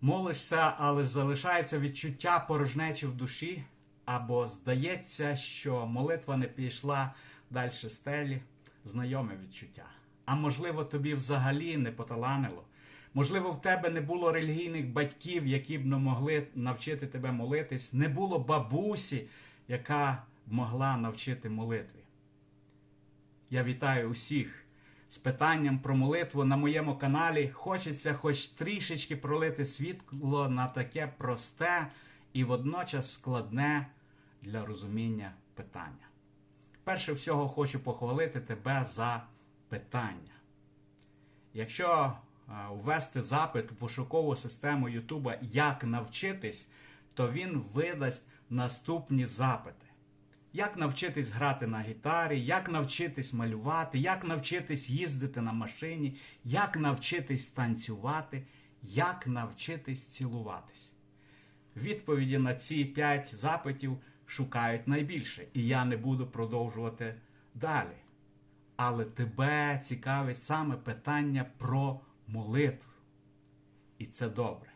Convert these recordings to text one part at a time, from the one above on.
Молишся, але ж залишається відчуття порожнечі в душі, або здається, що молитва не пішла далі стелі, знайоме відчуття. А можливо, тобі взагалі не поталанило. Можливо, в тебе не було релігійних батьків, які б не могли навчити тебе молитись, не було бабусі, яка б могла навчити молитві. Я вітаю усіх з питанням про молитву на моєму каналі. Хочеться хоч трішечки пролити світло на таке просте і водночас складне для розуміння питання. Перше всього хочу похвалити тебе за питання. Якщо ввести запит у пошукову систему Ютуба Як навчитись, то він видасть наступні запити. Як навчитись грати на гітарі, як навчитись малювати, як навчитись їздити на машині, як навчитись танцювати, як навчитись цілуватись. Відповіді на ці п'ять запитів шукають найбільше, і я не буду продовжувати далі. Але тебе цікавить саме питання про молитву. І це добре.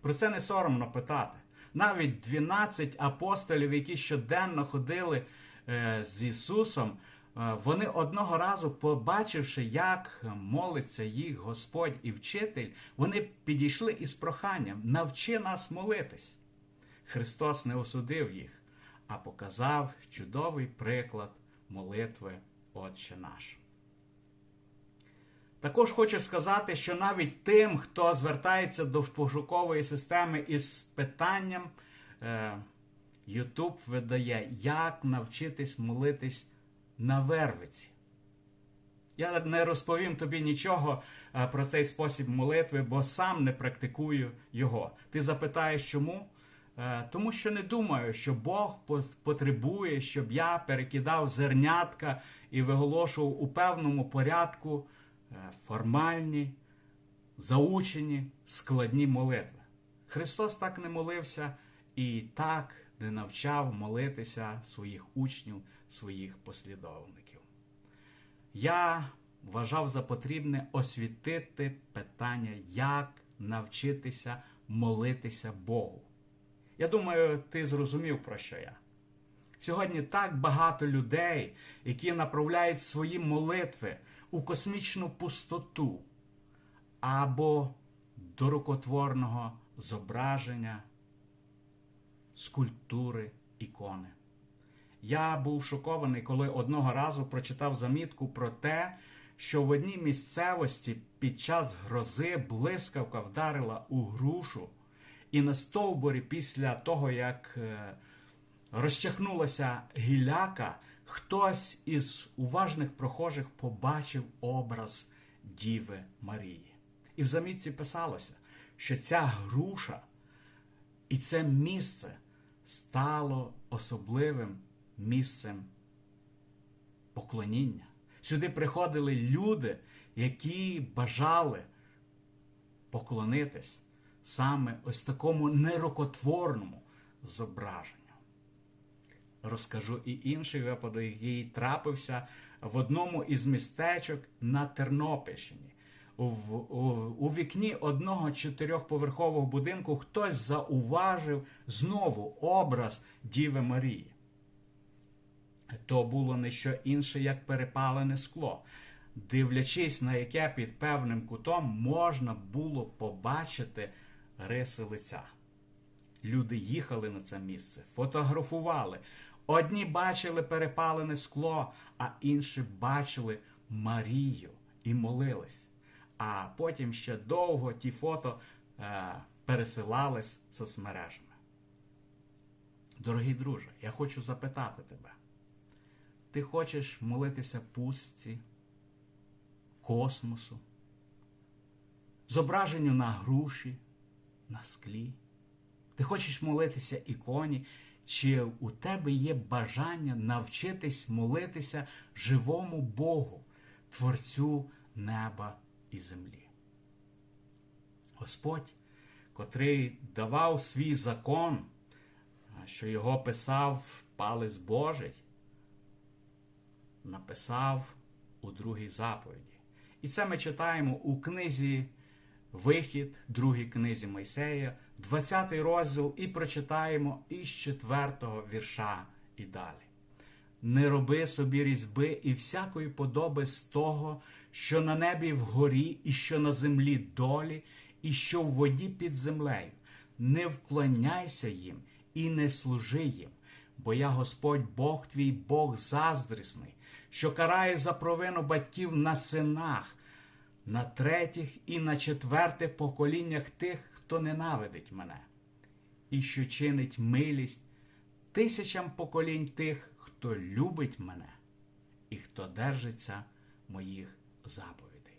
Про це не соромно питати. Навіть 12 апостолів, які щоденно ходили е, з Ісусом, е, вони одного разу, побачивши, як молиться їх Господь і вчитель, вони підійшли із проханням: навчи нас молитись. Христос не осудив їх, а показав чудовий приклад молитви Отче наш. Також хочу сказати, що навіть тим, хто звертається до пошукової системи із питанням, е, YouTube видає, як навчитись молитись на вервиці. Я не розповім тобі нічого е, про цей спосіб молитви, бо сам не практикую його. Ти запитаєш, чому? Е, Тому що не думаю, що Бог потребує, щоб я перекидав зернятка і виголошував у певному порядку формальні, заучені, складні молитви. Христос так не молився і так не навчав молитися своїх учнів, своїх послідовників. Я вважав за потрібне освітити питання, як навчитися молитися Богу. Я думаю, ти зрозумів, про що я. Сьогодні так багато людей, які направляють свої молитви у космічну пустоту або до рукотворного зображення, скульптури, ікони. Я був шокований, коли одного разу прочитав замітку про те, що в одній місцевості під час грози блискавка вдарила у грушу, і на стовбурі після того, як е, розчахнулася гіляка, хтось із уважних прохожих побачив образ Діви Марії. І в замітці писалося, що ця груша і це місце стало особливим місцем поклоніння. Сюди приходили люди, які бажали поклонитись саме ось такому нерукотворному зображенню. Розкажу і інший випадок, який трапився в одному із містечок на Тернопільщині. У, у, у вікні одного чотирьохповерхового будинку хтось зауважив знову образ Діви Марії. То було не що інше, як перепалене скло, дивлячись на яке під певним кутом можна було побачити риси лиця. Люди їхали на це місце, фотографували. Одні бачили перепалене скло, а інші бачили Марію і молились. А потім ще довго ті фото е, пересилались соцмережами. Дорогий друже, я хочу запитати тебе. Ти хочеш молитися пустці, космосу, зображенню на груші, на склі? Ти хочеш молитися іконі, чи у тебе є бажання навчитись молитися живому Богу, Творцю неба і землі? Господь, котрий давав свій закон, що його писав палець Божий, написав у другій заповіді. І це ми читаємо у книзі Вихід, другій книзі Мойсея, 20 розділ, і прочитаємо із 4 вірша і далі. Не роби собі різьби і всякої подоби з того, що на небі вгорі, і що на землі долі, і що в воді під землею. Не вклоняйся їм і не служи їм, бо я Господь Бог твій, Бог заздрісний, що карає за провину батьків на синах, на третіх і на четверте поколіннях тих, хто ненавидить мене, і що чинить милість тисячам поколінь тих, хто любить мене і хто держиться моїх заповідей.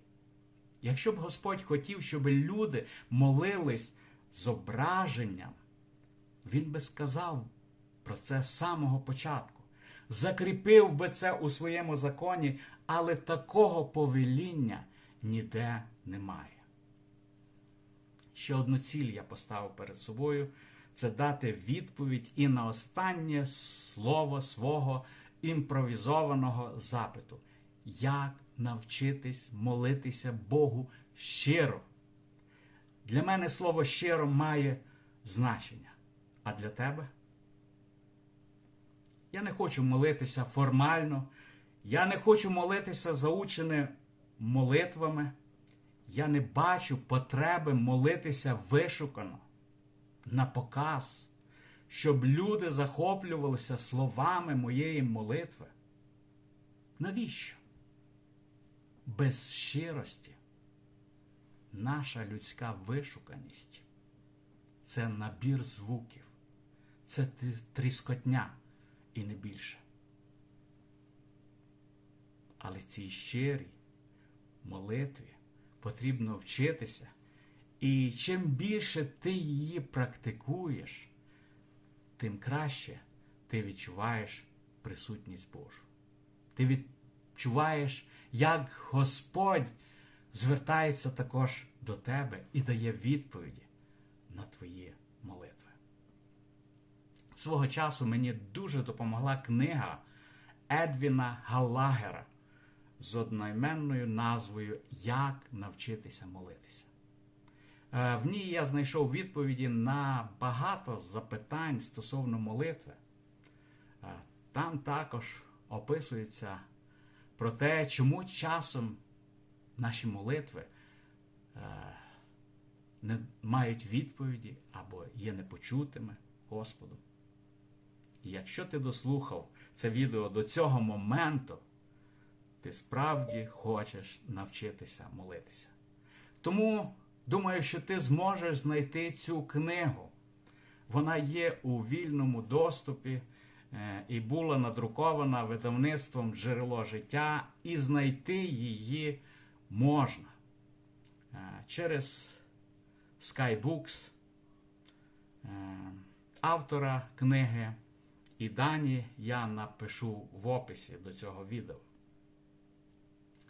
Якщо б Господь хотів, щоб люди молились зображенням, Він би сказав про це з самого початку, закріпив би це у своєму законі, але такого повеління ніде немає. Ще одну ціль я поставив перед собою це дати відповідь і на останнє слово свого імпровізованого запиту. Як навчитись молитися Богу щиро? Для мене слово щиро має значення. А для тебе? Я не хочу молитися формально, я не хочу молитися заучені молитвами. Я не бачу потреби молитися вишукано, на показ, щоб люди захоплювалися словами моєї молитви. Навіщо? Без щирості наша людська вишуканість це набір звуків, це тріскотня і не більше. Але цій щирій молитві потрібно вчитися. І чим більше ти її практикуєш, тим краще ти відчуваєш присутність Божу. Ти відчуваєш, як Господь звертається також до тебе і дає відповіді на твої молитви. Свого часу мені дуже допомогла книга Едвіна Галагера з одноіменною назвою Як навчитися молитися. В ній я знайшов відповіді на багато запитань стосовно молитви. Там також описується про те, чому часом наші молитви не мають відповіді або є непочутими Господом. І якщо ти дослухав це відео до цього моменту, ти справді хочеш навчитися молитися. Тому думаю, що ти зможеш знайти цю книгу. Вона є у вільному доступі і була надрукована видавництвом джерело життя, і знайти її можна через Skybooks, автора книги. І дані я напишу в описі до цього відео.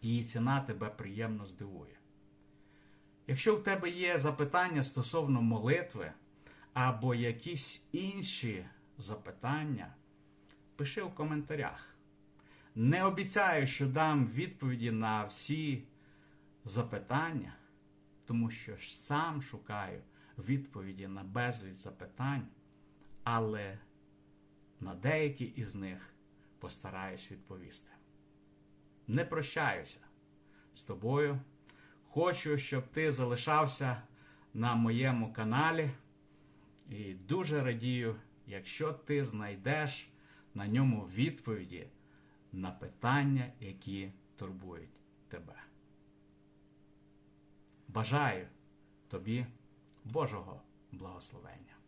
Її ціна тебе приємно здивує. Якщо в тебе є запитання стосовно молитви або якісь інші запитання, пиши в коментарях. Не обіцяю, що дам відповіді на всі запитання, тому що сам шукаю відповіді на безліч запитань, але на деякі із них постараюсь відповісти. Не прощаюся з тобою. Хочу, щоб ти залишався на моєму каналі. І дуже радію, якщо ти знайдеш на ньому відповіді на питання, які турбують тебе. Бажаю тобі Божого благословення.